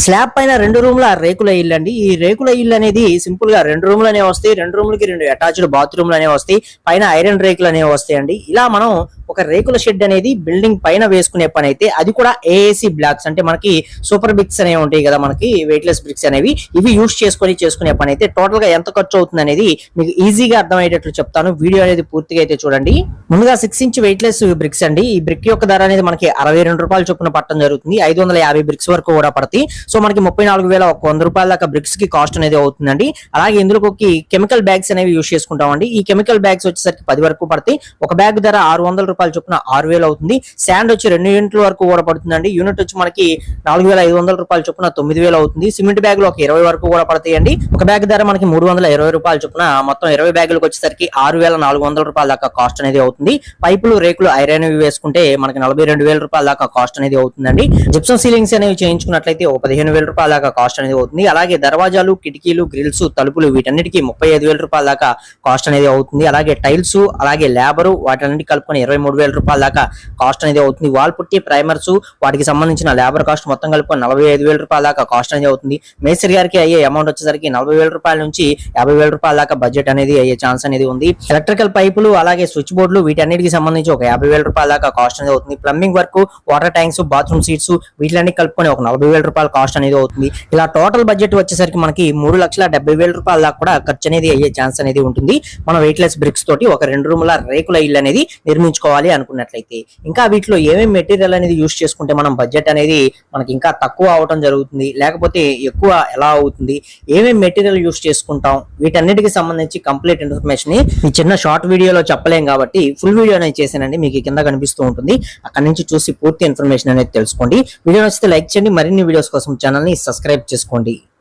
Slab పైన రెండు రూమ్ల రేకుల ఇల్లు అండి. ఈ రేకుల ఇల్లు అనేది సింపుల్గా రెండు రూమ్లు అనేవి వస్తాయి రెండు రూమ్లకి రెండు అటాచ్డ్ బాత్రూమ్లు అనేవి వస్తాయి పైన ఐరన్ రేకులు అనేవి వస్తాయి అండి ఇలా మనం ఒక రేకుల షెడ్ అనేది బిల్డింగ్ పైన వేసుకునే పని అయితే అది కూడా ఏఏసి బ్లాక్స్ అంటే మనకి సూపర్ బ్రిక్స్ అనేవి ఉంటాయి కదా మనకి వెయిట్లెస్ బ్రిక్స్ అనేవి. ఇవి యూస్ చేసుకొని చేసుకునే పని అయితే టోటల్గా ఎంత ఖర్చు అవుతుంది అనేది మీకు ఈజీగా అర్థమయ్యేటట్లు చెప్తాను. వీడియో అనేది పూర్తిగా అయితే చూడండి. ముందుగా సిక్స్ ఇంచ్ వెయిట్లెస్ బ్రిక్స్ అండి. ఈ బ్రిక్ యొక్క ధర అనేది మనకి అరవై రెండు రూపాయలు చొప్పున పట్టడం జరుగుతుంది. ఐదు వందల యాభై బ్రిక్స్ వరకు కూడా పడతాయి. సో మనకి ముప్పై నాలుగు వేల ఒక వంద రూపాయల దాకా బ్రిక్స్కి కాస్ట్ అనేది అవుతుందండి. అలాగే ఇందులోకి కెమికల్ బ్యాగ్స్ అనేవి యూస్ చేసుకుంటామండి. ఈ కెమికల్ బ్యాగ్స్ వచ్చేసరికి పది వరకు పడతాయి. ఒక బ్యాగ్ ధర ఆరు వందల రూపాయల చొప్పున ఆరు వేలు అవుతుంది. శాండ్ వచ్చి రెండు యూనిట్ల వరకు కూడా పడుతుందండి. యూనిట్ వచ్చి మనకి నాలుగు వేల ఐదు వందల రూపాయల చొప్పున తొమ్మిది వేలు అవుతుంది. సిమెంట్ బ్యాగులు ఒక ఇరవై వరకు కూడా పడతాయండి. ఒక బ్యాగ్ ధర మనకి మూడు వందల ఇరవై రూపాయల చొప్పున మొత్తం ఇరవై బ్యాగులకు వచ్చేసరికి ఆరు వేల నాలుగు వందల రూపాయల దాకా కాస్ట్ అనేది అవుతుంది. పైపులు రేకులు ఐరన్ వేసుకుంటే మనకి నలభై రెండు వేల రూపాయల దాకా కాస్ట్ అనేది అవుతుందండి. జిప్సం సీలింగ్స్ అనేవి చేయించుకున్నట్లయితే ఒక పదిహేను వేల రూపాయల దాకా కాస్ట్ అనేది అవుతుంది. అలాగే దర్వాజాలు కిటికీలు గ్రిల్స్ తలుపులు వీటన్నిటికీ ముప్పై ఐదు వేల రూపాయల దాకా కాస్ట్ అనేది అవుతుంది. అలాగే టైల్స్ అలాగే లేబరు వాటన్నిటి కలుపుకొని ఇరవై మూడు వేల రూపాయల దాకా కాస్ట్ అనేది అవుతుంది. వాల్ పుట్టి ప్రైమర్స్ వాటికి సంబంధించిన లేబర్ కాస్ట్ మొత్తం కలిపి నలభై ఐదు వేల రూపాయల దాకా కాస్ట్ అనేది అవుతుంది. మేస్త్రి గారికి అయ్యే అమౌంట్ వచ్చేసరికి నలభై వేల రూపాయల నుంచి యాభై వేల రూపాయల దాకా బడ్జెట్ అనేది అయ్యే ఛాన్స్ అనేది ఉంది. ఎలక్ట్రికల్ పైపులు అలాగే స్విచ్ బోర్డులు వీటన్నిటికి సంబంధించి ఒక యాభై వేల రూపాయల దాకా కాస్ట్ అనేది అవుతుంది. Plumbing work water tanks bathroom seats వీటిలన్నీ కలుపుకొని ఒక నలభై వేల రూపాయల కాస్ట్ అనేది అవుతుంది. ఇలా టోటల్ బడ్జెట్ వచ్చేసరికి మనకి మూడు లక్షల డెబ్బై వేల రూపాయల దాకా కూడా ఖర్చు అనేది అయ్యే ఛాన్స్ అనేది ఉంటుంది. మనం వెయిట్లెస్ బ్రిక్స్ తోటి ఒక రెండు రూముల రేకుల ఇల్లు అనేది నిర్మించుకోవాలి. అనుకున్నట్లయితే ఇంకా వీటిలో ఏమేమి మెటీరియల్ అనేది యూస్ చేసుకుంటే మనం బడ్జెట్ అనేది మనకి ఇంకా తక్కువ అవటం జరుగుతుంది లేకపోతే ఎక్కువ ఎలా అవుతుంది ఏమేమి మెటీరియల్ యూస్ చేసుకుంటాం వీటన్నిటికి సంబంధించి కంప్లీట్ ఇన్ఫర్మేషన్ని ఈ చిన్న షార్ట్ వీడియోలో చెప్పలేం కాబట్టి ఫుల్ వీడియో అనేది చేశానండి. మీకు కింద కనిపిస్తూ ఉంటుంది. అక్కడ నుంచి చూసి పూర్తి ఇన్ఫర్మేషన్ అనేది తెలుసుకోండి. వీడియో నచ్చితే లైక్ చేయండి. మరిన్ని వీడియోస్ కోసం ఛానల్ని సబ్స్క్రైబ్ చేసుకోండి.